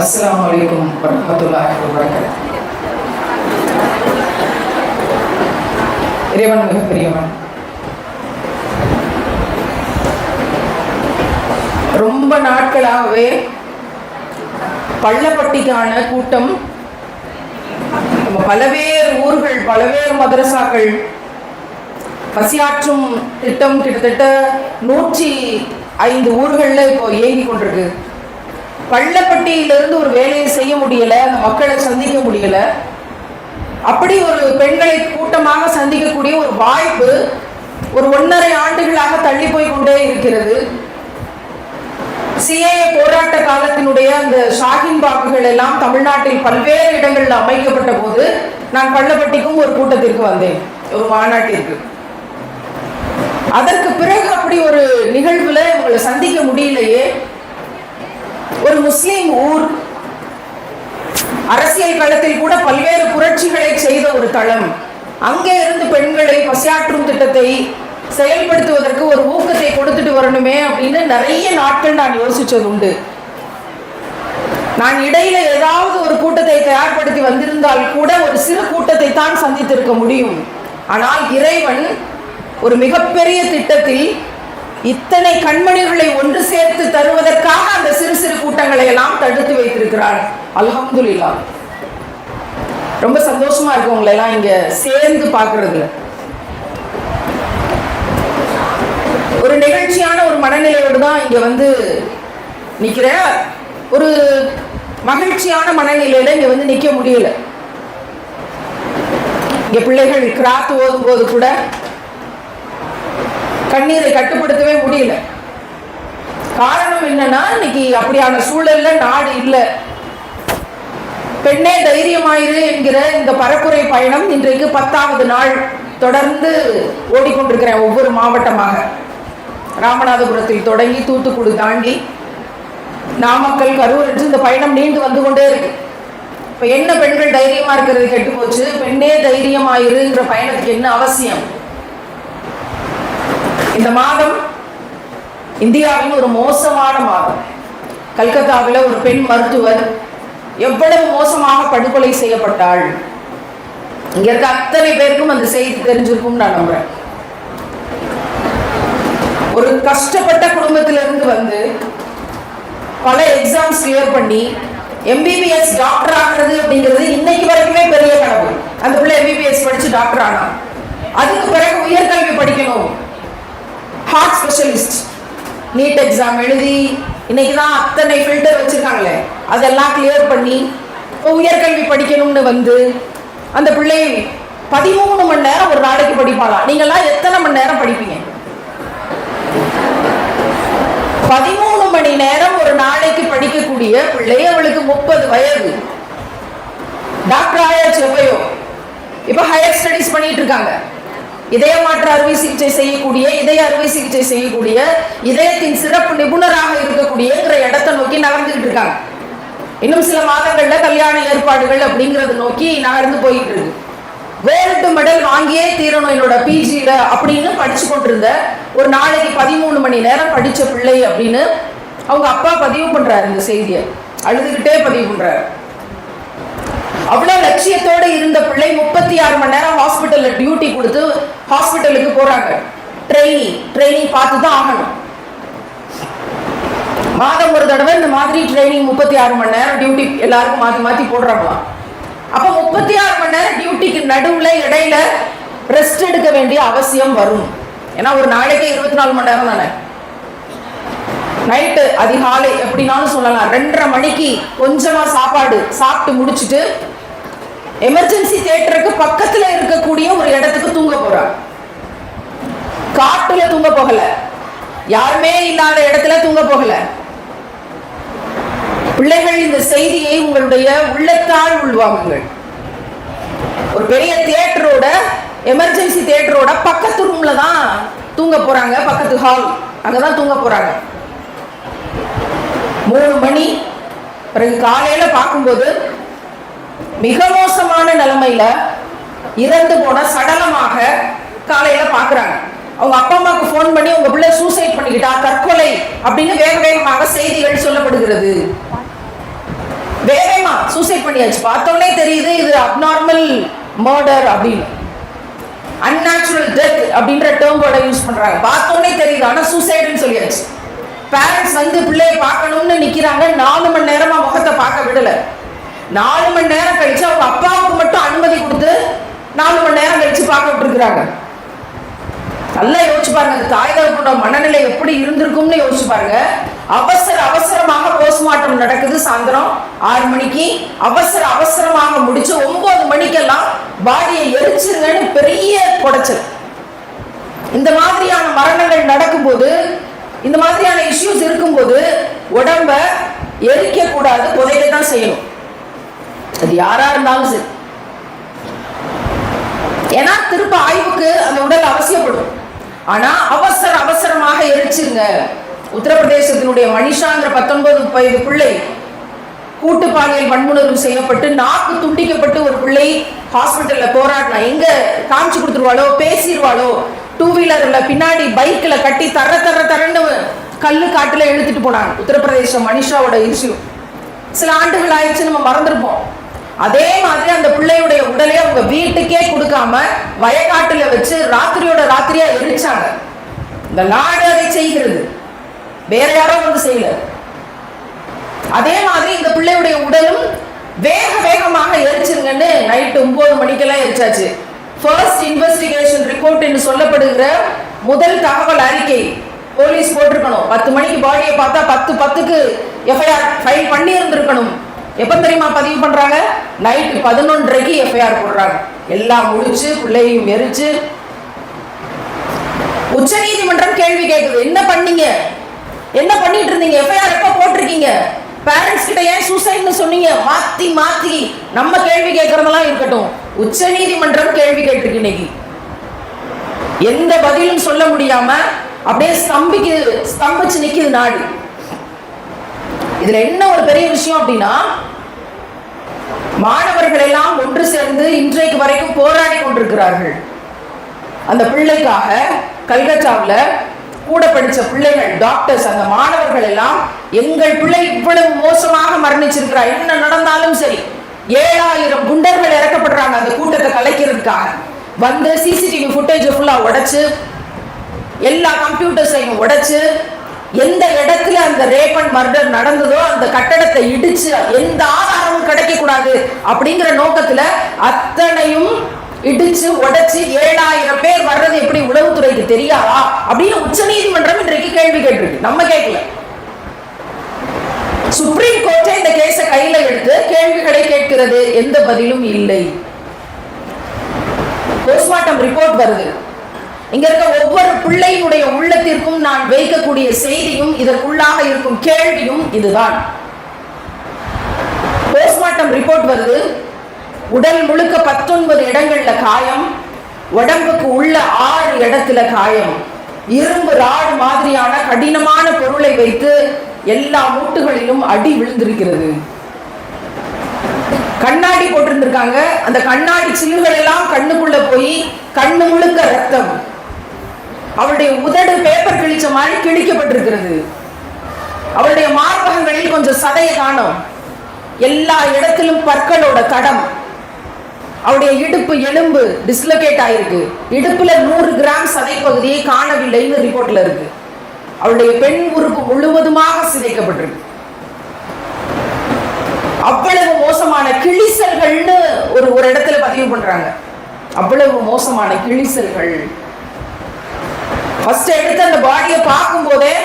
அஸ்லாம் வலைக்கும் வரஹ்மத்துல்லாஹி வபரகாத்துஹு இறைவன் மிகப்பெரியவன் ரொம்ப நாட்களாகவே பள்ளப்பட்டிக்கான கூட்டம். நம்ம பலவேறு ஊர்கள் பலவேறு மதரசாக்கள் பசியாற்றும் திட்டம் கிட்டத்தட்ட நூற்றி ஐந்து ஊர்களில் இப்போ இயங்கி கொண்டிருக்கு. பள்ளப்பட்டியிலிருந்து ஒரு வேலையை செய்ய முடியல அந்த மக்களை சந்திக்க முடியல. அப்படி ஒரு பெண்களை கூட்டமாக சந்திக்கக்கூடிய ஒரு வாய்ப்பு ஒரு ஒன்றரை ஆண்டுகளாக தள்ளி போய் கொண்டே இருக்கிறது. சிஏஏ போராட்ட காலத்தினுடைய அந்த ஷாகின் பாக்குகள் எல்லாம் தமிழ்நாட்டில் பல்வேறு இடங்களில் அமைக்கப்பட்ட போது நான் பள்ளப்பட்டிக்கும் ஒரு கூட்டத்திற்கு வந்தேன் ஒரு மாநாட்டிற்கு. அதற்கு பிறகு அப்படி ஒரு நிகழ்வுல உங்களை சந்திக்க முடியலையே. ஒரு முஸ்லீம் ஊர் அரசியல் களத்தில் கூட பல்வேறு புரட்சிகளை செய்த ஒரு தளம். அங்கே இருந்து பெண்களை பசியாற்றும் திட்டத்தை செயல்படுத்துவதற்கு ஒரு ஊக்கத்தை கொடுத்துட்டு வரணுமே அப்படின்னு நிறைய நாட்கள் நான் யோசிச்சது உண்டு. நான் இடையில ஏதாவது ஒரு கூட்டத்தை தயார்படுத்தி வந்திருந்தால் கூட ஒரு சிறு கூட்டத்தை தான் சந்தித்திருக்க முடியும். ஆனால் இறைவன் ஒரு மிகப்பெரிய திட்டத்தில் இத்தனை கண்மணிகளை ஒன்று சேர்த்து தருவதற்காக அந்த சிறு சிறு கூட்டங்களை எல்லாம் தடுத்து வைத்திருக்கிறார். அல்ஹம்துலில்லாஹ். ரொம்ப சந்தோஷமா இருக்கு உங்களை எல்லாம் இங்க சேர்ந்து பாக்குறதுல ஒரு நிகழ்ச்சியான ஒரு மனநிலையோடு தான் இங்க வந்து நிக்கிற ஒரு மகிழ்ச்சியான மனநிலையில இங்க வந்து நிக்க முடியல. இங்க பிள்ளைகள் கிராத் ஓதும் போது கூட கண்ணீரை கட்டுப்படுத்தவே முடியல. காரணம் என்னன்னா இன்னைக்கு அப்படியான சூழல்ல நாடு இல்லை. பெண்ணே தைரியமாயிரு என்கிற இந்த பரப்புரை பயணம் இன்றைக்கு பத்தாவது நாள் தொடர்ந்து ஓடிக்கொண்டிருக்கிறேன் ஒவ்வொரு மாவட்டமாக. ராமநாதபுரத்தில் தொடங்கி தூத்துக்குடி தாண்டி நாமக்கல் கரூர் என்று இந்த பயணம் நீண்டு வந்து கொண்டே இருக்கு. இப்போ என்ன பெண்கள் தைரியமா இருக்கிறது கெட்டு போச்சு பெண்ணே தைரியமாயிருங்கிற பயணத்துக்கு என்ன அவசியம்? இந்த மாதம் இந்தியாவின் ஒரு மோசமான மாதம். கல்கத்தாவில் ஒரு பெண் மருத்துவர் எவ்வளவு மோசமாக படுகொலை செய்யப்பட்டாள். இங்க இருக்க அத்தனை பேருக்கும் அந்த செய்தி தெரிஞ்சிருக்கும் நான் நம்புறேன். ஒரு கஷ்டப்பட்ட குடும்பத்திலிருந்து வந்து பல எக்ஸாம்ஸ் கிளியர் பண்ணி எம்பிபிஎஸ் டாக்டர் ஆகிறது அப்படிங்கிறது இன்னைக்கு வரைக்குமே பெரிய கனவு அந்த பிள்ளை எம்பிபிஎஸ் படிச்சு டாக்டர் ஆனா அதுக்கு பிறகு உயர்கல்வி படிக்கணும். ஹார்ட் ஸ்பெஷலிஸ்ட் நீட் எக்ஸாம் எழுதி இன்னைக்கு தான் அத்தனை ஃபில்டர் வச்சுருக்காங்களே அதெல்லாம் கிளியர் பண்ணி இப்போ உயர்கல்வி படிக்கணும்னு வந்து அந்த பிள்ளை பதிமூணு மணி நேரம் ஒரு நாளைக்கு படிப்பாளாம் நீங்கள்லாம் எத்தனை மணி நேரம் படிப்பீங்க? பதிமூணு மணி நேரம் ஒரு நாளைக்கு படிக்கக்கூடிய பிள்ளை அவளுக்கு முப்பது வயது. டாக்டர் ஆயாச்சு எப்பயோ இப்போ ஹையர் ஸ்டடிஸ் பண்ணிட்டு இருக்காங்க. இதய மாற்று அறுவை சிகிச்சை செய்யக்கூடிய இதய அறுவை சிகிச்சை செய்யக்கூடிய இதயத்தின் சிறப்பு நிபுணராக இருக்கக்கூடியங்கிற இடத்தை நோக்கி நகர்ந்துகிட்டு இருக்காங்க. இன்னும் சில மாதங்கள்ல கல்யாண ஏற்பாடுகள் அப்படிங்கறத நோக்கி நகர்ந்து போயிட்டு இருக்கு கோல்டு மெடல் வாங்கியே தீரணும் என்னோட பிஜியில அப்படின்னு படிச்சு கொண்டிருந்த ஒரு நாளைக்கு பதிமூணு மணி நேரம் படிச்ச பிள்ளை அப்படின்னு அவங்க அப்பா பதிவு பண்றாரு இந்த செய்தியை. அழுதுகிட்டே பதிவு பண்றாரு. அவ்வளவு லட்சியத்தோட இருந்த பிள்ளை முப்பத்தி ஆறு மணி நேரம் ஹாஸ்பிட்டல்ல டியூட்டி கொடுத்து ஹாஸ்பிட்டலுக்கு போறாங்க. ட்ரெயினிங் ட்ரெயினிங் பார்த்து தான் ஆகணும். மாதம் ஒரு தடவை இந்த மாதிரி ட்ரைனிங் முப்பத்தி ஆறு மணி நேரம் டியூட்டி எல்லாருக்கும் மாத்தி மாத்தி போடுறாங்களாம் அப்ப முப்பத்தி ஆறு மணி நேரம் டியூட்டிக்கு நடுவுல இடையில ரெஸ்ட் எடுக்க வேண்டிய அவசியம் வரும். ஏன்னா ஒரு நாளைக்கு இருபத்தி நாலு மணி நேரம் தானே? நைட்டு அதிகாலை எப்படினாலும் சொல்லலாம். ரெண்டரை மணிக்கு கொஞ்சமா சாப்பாடு சாப்பிட்டு முடிச்சுட்டு எமர்ஜென்சி தியேட்டருக்கு பக்கத்துல இருக்கக்கூடிய ஒரு இடத்துக்கு தூங்க போறான் காட்டுல தூங்க போகல. யாருமே இல்லாத இடத்துல தூங்க போகல. பிள்ளைகள் இந்த செய்தியை உங்களுடைய உள்ளத்தால் உள்வாங்குங்கள். ஒரு பெரிய தியேட்டரோட எமர்ஜென்சி தியேட்டரோட பக்கத்து ரூம்ல தான் தூங்க போறாங்க. பக்கத்து ஹால் அங்கதான் தூங்க போறாங்க. மூணு மணி. பிறகு காலையில பார்க்கும்போது மிக மோசமான நிலைமையில இறந்து போன சடலமாக காலையில பாக்குறாங்க. அவங்க அப்பா அம்மாவுக்கு ஃபோன் பண்ணி உங்க பிள்ளை சூசைட் பண்ணிக்கிட்டா தற்கொலை அப்படின்னு வேக வேகமாக செய்திகள் சொல்லப்படுகிறது. பண்ணியாச்சு. பார்த்தோன்னே தெரியுது இது அப்நார்மல் மர்டர் அப்படின்னு. அன்நேச்சுரல் டெத் அப்படின்ற டேர்ம் யூஸ் பண்றாங்க. பார்த்தோன்னே தெரியுது ஆனா சூசைடுன்னு சொல்லியாச்சு. பேரண்ட்ஸ் வந்து பிள்ளையை பார்க்கணும்னு நிக்கிறாங்க நாலு மணி நேரமா முகத்தை பார்க்க விடல. நாலு மணி நேரம் கழிச்சு அவங்க அப்பாவுக்கு மட்டும் அனுமதி கொடுத்து நாலு மணி நேரம் கழிச்சு பார்க்க இருக்கிறாங்க நல்லா யோசிச்சு பாருங்க அந்த தாய் தகப்பனோட மனநிலை எப்படி இருந்திருக்கும்னு யோசிச்சு பாருங்க. அவசர அவசரமாக போஸ்ட்மார்ட்டம் நடக்குது சாயந்தரம் ஆறு மணிக்கு. அவசர அவசரமாக முடிச்சு ஒன்பது மணிக்கெல்லாம் பாடியை எரிச்சிருங்கன்னு பெரிய குடைச்சல். இந்த மாதிரியான மரணங்கள் நடக்கும்போது இந்த மாதிரியான இஷ்யூஸ் இருக்கும்போது உடம்ப எரிக்க கூடாது புதைக்க தான் செய்யணும். அது யாரா இருந்தாலும் சரி. ஏன்னா திருப்ப ஆய்வுக்கு அந்த உடல் அவசியப்படும். ஆனா அவசர அவசரமாக எரிச்சிருங்க. உத்தரப்பிரதேசத்தினுடைய மனிஷாங்கிற பத்தொன்பது வயது பிள்ளை கூட்டு பாலியல் வன்முணர்வு செய்யப்பட்டு நாக்கு துண்டிக்கப்பட்டு ஒரு பிள்ளை ஹாஸ்பிட்டல்ல போராடினா எங்க காமிச்சு கொடுத்துருவாளோ பேசிடுவாளோ டூ வீலர்ல பின்னாடி பைக்ல கட்டி தர தர தரன்னு கல்லு காட்டுல இழுத்துட்டு போனாங்க. உத்தரப்பிரதேசம் மனிஷாவோட இஷ்யூ சில ஆண்டுகள் ஆயிடுச்சு நம்ம மறந்துருப்போம். அதே மாதிரி அந்த பிள்ளையுடைய உடலை அவங்க வீட்டுக்கே கொடுக்காம வயக்காட்டுல வச்சு ராத்திரியோட ராத்திரியா எரிச்சாங்க. இந்த நாடு அதை செய்கிறது. வேற யாரோ வந்து செய்யல. அதே மாதிரி இந்த பிள்ளையுடைய உடலும் வேக வேகமாக எரிச்சிருங்கன்னு நைட்டு ஒன்பது மணிக்கெல்லாம் எரிச்சாச்சு. ஃபர்ஸ்ட் இன்வெஸ்டிகேஷன் ரிப்போர்ட் என்று சொல்லப்படுகிற முதல் தகவல் அறிக்கை போலீஸ் போட்டிருக்கணும். பத்து மணிக்கு பாடியை பார்த்தா பத்து பத்துக்கு எஃப்ஐஆர் ஃபைல் பண்ணி இருந்திருக்கணும் எப்ப தெரியுமா பதிவு பண்றாங்க? நைட்டு பதினொன்றரைக்கு எஃப்ஐஆர் போடுறாங்க. எல்லாம் முடிச்சு பிள்ளையும் எரிச்சு. உச்ச நீதிமன்றம் கேள்வி கேட்குது என்ன பண்ணீங்க? என்ன பண்ணிட்டு இருந்தீங்க? எஃப்ஐஆர் எப்ப போட்டிருக்கீங்க? பேரண்ட்ஸ் கிட்ட ஏன் சூசைட்னு சொன்னீங்க? மாத்தி மாத்தி. நம்ம கேள்வி கேட்கறதெல்லாம் இருக்கட்டும். உச்ச நீதிமன்றம் கேள்வி கேட்டிருக்கு இன்னைக்கு. எந்த பதிலும் சொல்ல முடியாம அப்படியே ஸ்தம்பிக்கு ஸ்தம்பிச்சு நிக்குது நாடு. இதுல என்ன ஒரு பெரிய விஷயம் அப்படின்னா மாணவர்கள் எல்லாம் ஒன்று சேர்ந்து இன்றைக்கு வரைக்கும் போராடி கொண்டிருக்கிறார்கள். அந்த பிள்ளைக்காக கல்கத்தாவில் கூட படித்த பிள்ளைகள் டாக்டர்ஸ் அந்த மாணவர்கள் எல்லாம் எங்கள் பிள்ளை இவ்வளவு மோசமாக மரணிச்சிருக்கிறா என்ன நடந்தாலும் சரி. ஏழாயிரம் குண்டர்கள் இறக்கப்படுறாங்க அந்த கூட்டத்தை கலைக்கிறதுக்காக. வந்து சிசிடிவி ஃபுட்டேஜை ஃபுல்லாக உடைச்சு எல்லா கம்ப்யூட்டர்ஸையும் உடைச்சு எந்த இடத்துல அந்த ரேப் அண்ட் மர்டர் நடந்ததோ அந்த கட்டடத்தை இடிச்சு எந்த ஆதாரமும் கிடைக்க கூடாது அப்படிங்கிற நோக்கத்துல அத்தனையும் இடிச்சு உடைச்சு ஏழாயிரம் பேர் வர்றது எப்படி உளவுத்துறைக்கு தெரியாதா அப்படின்னு உச்சநீதிமன்றம் இன்றைக்கு கேள்வி கேட்டிருக்கு. நம்ம கேட்கல. சுப்ரீம் கோர்ட்டே இந்த கேஸை கையில எடுத்து கேள்விகளை கேட்கிறது. எந்த பதிலும் இல்லை. போஸ்ட்மார்ட்டம் ரிப்போர்ட் வருது. இங்க இருக்க ஒவ்வொரு பிள்ளையினுடைய உள்ளத்திற்கும் நான் வைக்கக்கூடிய செய்தியும் இதற்குள்ளாக இருக்கும் கேள்வியும் இதுதான். போஸ்ட்மார்ட்டம் ரிப்போர்ட் வருது. உடல் முழுக்க பத்தொன்பது இடங்கள்ல காயம். உடம்புக்கு உள்ள ஆறு இடத்துல காயம். இரும்பு ராடு மாதிரியான கடினமான பொருளை வைத்து எல்லா மூட்டுகளிலும் அடி விழுந்திருக்கிறது. கண்ணாடி போட்டிருந்திருக்காங்க. அந்த கண்ணாடி சில்லுகள் எல்லாம் கண்ணுக்குள்ள போய் கண்ணு முழுக்க ரத்தம். அவளுடைய உதடு பேப்பர் கிழிச்ச மாதிரி கிழிக்கப்பட்டிருக்கிறது. அவளுடைய மார்பகங்களில் கொஞ்சம் சதையை காணும். எல்லா இடத்திலும் பற்களோட தடம். அவருடைய இடுப்பு எலும்பு டிஸ்லோகேட் ஆயிருக்கு. இடுப்புல நூறு கிராம் சதை பகுதியை காணவில்லைன்னு ரிப்போர்ட்ல இருக்கு. அவளுடைய பெண் உறுப்பு முழுவதுமாக சிதைக்கப்பட்டிருக்கு. அவ்வளவு மோசமான கிழிசல்கள்னு ஒரு ஒரு இடத்துல பதிவு பண்றாங்க. அவ்வளவு மோசமான கிழிசல்கள். ஃபர்ஸ்ட் எடுத்து அந்த பாடியை பார்க்கும் போதே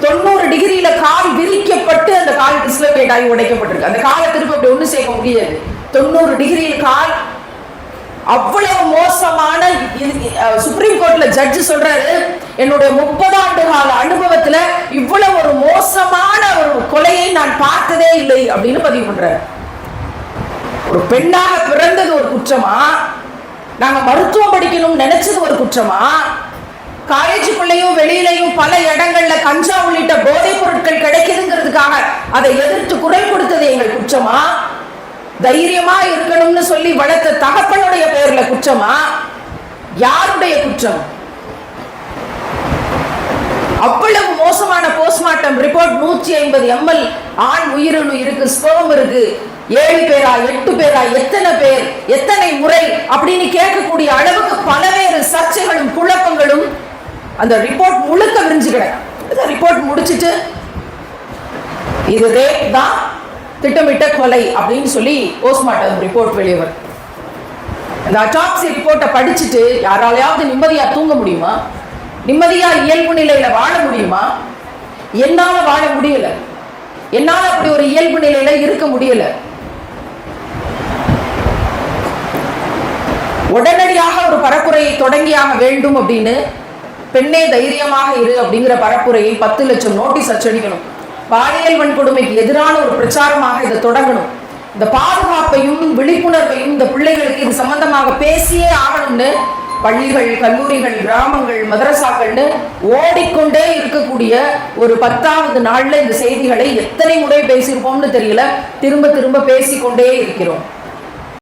தொண்ணூறு டிகிரியில கால் விரிக்கப்பட்டு அந்த கால் டிஸ்லோகேட் ஆகி உடைக்கப்பட்டிருக்கு. அந்த காலை திருப்பி அப்படி ஒண்ணு சேர்க்க முடியாது. தொண்ணூறு டிகிரியில் கால் அவ்வளவு மோசமான இது- சுப்ரீம் கோர்ட்ல ஜட்ஜ் சொல்றாரு என்னுடைய முப்பது ஆண்டு கால அனுபவத்துல இவ்வளவு ஒரு மோசமான ஒரு கொலையை நான் பார்த்ததே இல்லை அப்படின்னு பதிவு பண்றாரு. ஒரு பெண்ணாக பிறந்தது ஒரு குற்றமா? நாங்க மருத்துவம் படிக்கணும்னு நினைச்சது ஒரு குற்றமா? காலேஜுக்குள்ளேயும் வெளியிலையும் பல இடங்கள்ல கஞ்சா உள்ளிட்ட போதைப் பொருட்கள் கிடைக்குதுங்கிறதுக்காக அதை எதிர்த்து குரல் கொடுத்தது எங்கள் குற்றமா? தைரியமா இருக்கணும்னு சொல்லி வளர்த்த தகப்பனுடைய பெயர்ல குற்றமா? யாருடைய குற்றம்? அவ்வளவு மோசமான போஸ்ட்மார்ட்டம் ரிப்போர்ட் நூற்றி ஐம்பது எம்எல் ஆண் உயிரணு இருக்கு ஸ்பெர்ம் இருக்கு. ஏழு பேரா எட்டு பேரா எத்தனை பேர் எத்தனை முறை அப்படின்னு கேட்கக்கூடிய அளவுக்கு பலவேறு சர்ச்சைகளும் குழப்பங்களும் அந்த ரிப்போர்ட் முழுக்க விரிஞ்சு கிடக்கு ரிப்போர்ட் முடிச்சிட்டு இது ரேப் தான் திட்டமிட்ட கொலை அப்படின்னு சொல்லி போஸ்ட்மார்ட்டம் ரிப்போர்ட் வெளியே வரும் இந்த அட்டாக்சி ரிப்போர்ட்டை படிச்சுட்டு யாராலையாவது நிம்மதியா தூங்க முடியுமா? நிம்மதியா இயல்பு நிலையில வாழ முடியுமா? என்னால வாழ முடியல. என்னால அப்படி ஒரு இயல்பு நிலையில இருக்க முடியல. உடனடியாக ஒரு பரப்புரையை தொடங்கியாக வேண்டும் அப்படின்னு பெண்ணே தைரியமாக இரு அப்படிங்கிற பரப்புரையை பத்து லட்சம் நோட்டீஸ் அச்சடிக்கணும். பாலியல் வன்கொடுமைக்கு எதிரான ஒரு பிரச்சாரமாக இதை தொடங்கணும். இந்த பாதுகாப்பையும் விழிப்புணர்வையும் இந்த பிள்ளைகளுக்கு இது சம்பந்தமாக பேசியே ஆகணும்னு பள்ளிகள் கல்லூரிகள் கிராமங்கள் மதரசாக்கள்னு ஓடிக்கொண்டே இருக்கக்கூடிய ஒரு பத்தாவது நாள்ல இந்த செய்திகளை எத்தனை முறை பேசியிருப்போம்னு தெரியல. திரும்ப திரும்ப பேசிக்கொண்டே இருக்கிறோம்.